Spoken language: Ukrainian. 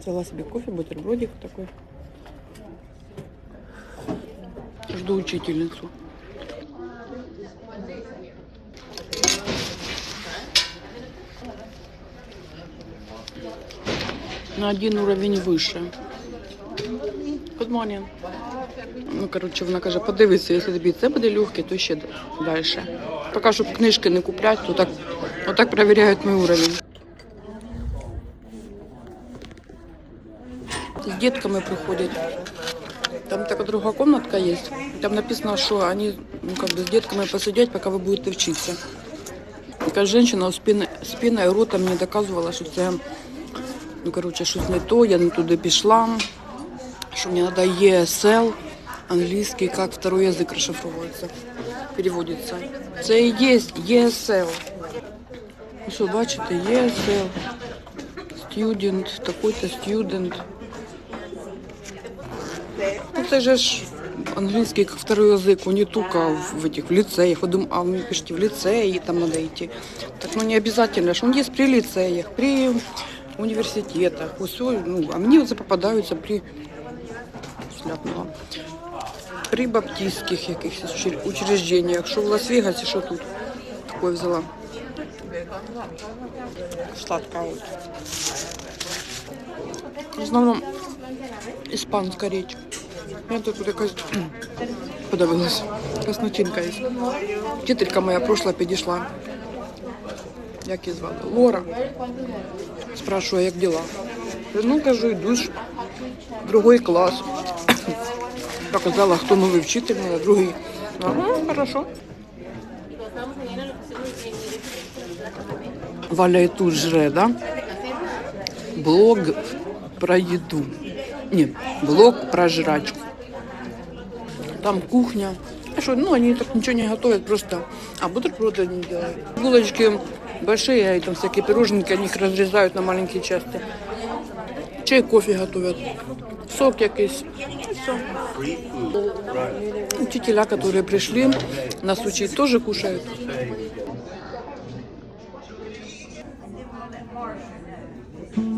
Взяла себе кофе, бутербродик такой. Жду учительницу. На один уровень выше. Good morning. Ну, коротше, вона каже, подивися, якщо тобі це буде легке, то ще далі. Поки щоб книжки не купляти, то так, отак перевіряють мій уровень. С детками приходят. Там такая другая комнатка есть. Там написано, что они ну, как бы с детками посидят, пока вы будете учиться. Така женщина спина, спина і ротом мені доказувала, що це, ну, коротше, щось не то, я не туди пішла, що мені треба ESL, англійський, як второй язик розшифровується, переводиться. Це і є ESL. Ну що, бачите, ESL, student, такой-то student. Ну, це же ж английский как второй язык, он не только в этих в лицеях. Вы думаете, а вы пишете в лицее, там надо идти. Так, ну не обязательно, что он есть при лицеях, при университетах. Усё, ну, а мне вот попадаются при шляпнула. При баптистських якихось учр- учреждениях. Що в Лас-Вегасі, що тут. Такое взяла. Сладка вот. В основном іспанська річ. Я тут якась подивилась. Якась начинка є. Вчителька моя прошла підійшла. Як її звали? Лора. Спрашиваю, як діла. Ну, кажу, йду ж. Другий клас. Показала, хто новий вчитель, мене другий. Ага, хорошо. Валя і тут жре, да? Блог про еду. Ні, блок про жрачку. Там кухня. А что, ну они так ничего не готовят, просто... А бутерброды они делают. Булочки большие, и там всякие пироженки, они их разрезают на маленькі части. Чай, кофе готовят. Сок якийсь. Все. Учителя, которые пришли, нас учить тоже кушают. Mm.